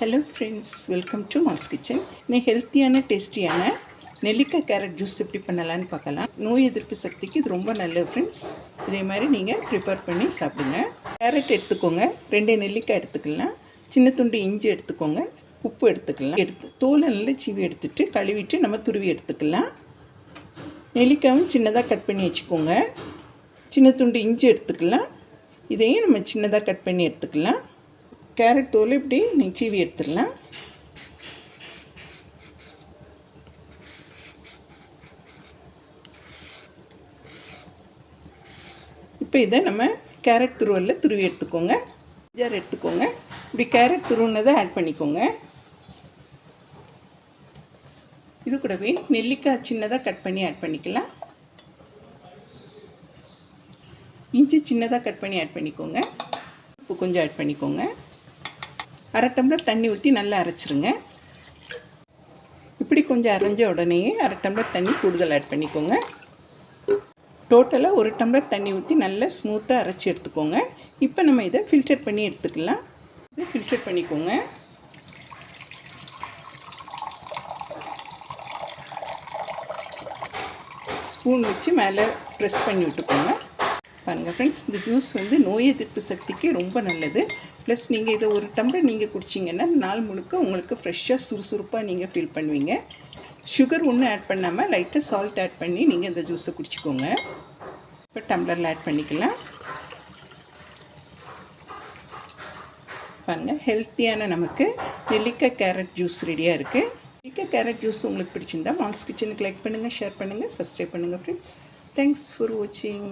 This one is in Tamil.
Hello friends welcome to Mal's kitchen இன்னும் ஹெல்த்தியான டேஸ்டியான நெல்லிக்காய் கேரட் ஜூஸ் எப்படி பண்ணலான்னு பார்க்கலாம். நோய் எதிர்ப்பு சக்திக்கு இது ரொம்ப நல்லது ஃப்ரெண்ட்ஸ் இதே மாதிரி நீங்கள் ப்ரிப்பேர் பண்ணி சாப்பிடுங்க. கேரட் எடுத்துக்கோங்க. ரெண்டு நெல்லிக்காய் எடுத்துக்கலாம். சின்ன துண்டு இஞ்சி எடுத்துக்கோங்க. உப்பு எடுத்துக்கலாம். எடுத்து தோலை நல்லா சீவி எடுத்துட்டு கழுவிட்டு நம்ம துருவி எடுத்துக்கலாம். நெல்லிக்காயும் சின்னதாக கட் பண்ணி வச்சுக்கோங்க. சின்ன துண்டு இஞ்சி எடுத்துக்கலாம். இதையும் நம்ம சின்னதாக கட் பண்ணி எடுத்துக்கலாம். கேரட் தோல் இப்படி நீங்கள் சீவி எடுத்துடலாம். இப்போ இதை நம்ம கேரட் துருவலில் துருவி எடுத்துக்கோங்க. ஜார் எடுத்துக்கோங்க. இப்படி கேரட் துருவினதை ஆட் பண்ணிக்கோங்க. இது கூடவே நெல்லிக்காய் சின்னதாக கட் பண்ணி ஆட் பண்ணிக்கலாம். இஞ்சி சின்னதாக கட் பண்ணி ஆட் பண்ணிக்கோங்க. உப்பு கொஞ்சம் ஆட் பண்ணிக்கோங்க. அரை டம்ளர் தண்ணி ஊற்றி நல்லா அரைச்சிருங்க. இப்படி கொஞ்சம் அரைஞ்ச உடனேயே அரை டம்ளர் தண்ணி கூடுதல் ஆட் பண்ணிக்கோங்க. டோட்டலாக ஒரு டம்ளர் தண்ணி ஊற்றி நல்லா ஸ்மூத்தாக அரைச்சி எடுத்துக்கோங்க. இப்போ நம்ம இதை ஃபில்டர் பண்ணி எடுத்துக்கலாம். இதை ஃபில்டர் பண்ணிக்கோங்க. ஸ்பூன் வச்சு மேலே ப்ரெஸ் பண்ணி விட்டுக்கோங்க. பாருங்கள் ஃப்ரெண்ட்ஸ் இந்த ஜூஸ் வந்து நோய் எதிர்ப்பு சக்திக்கு ரொம்ப நல்லது. ப்ளஸ் நீங்கள் இதை ஒரு டம்ளர் நீங்கள் குடிச்சிங்கன்னா நாள் முழுக்க உங்களுக்கு ஃப்ரெஷ்ஷாக சுறுசுறுப்பாக நீங்கள் ஃபீல் பண்ணுவீங்க. சுகர் ஒன்றும் ஆட் பண்ணாமல் லைட்டாக சால்ட் ஆட் பண்ணி நீங்கள் இந்த ஜூஸை குடிச்சிக்கோங்க. இப்போ டம்ளரில் ஆட் பண்ணிக்கலாம். பாருங்கள் ஹெல்த்தியான நமக்கு நெல்லிக்காய் கேரட் ஜூஸ் ரெடியாக இருக்குது நெல்லிக்காய் கேரட் ஜூஸ் உங்களுக்கு பிடிச்சிருந்தா மால்ஸ் கிச்சனுக்கு லைக் பண்ணுங்கள் ஷேர் பண்ணுங்கள் சப்ஸ்கிரைப் பண்ணுங்கள் ஃப்ரெண்ட்ஸ் தேங்க்ஸ் ஃபார் வாட்சிங்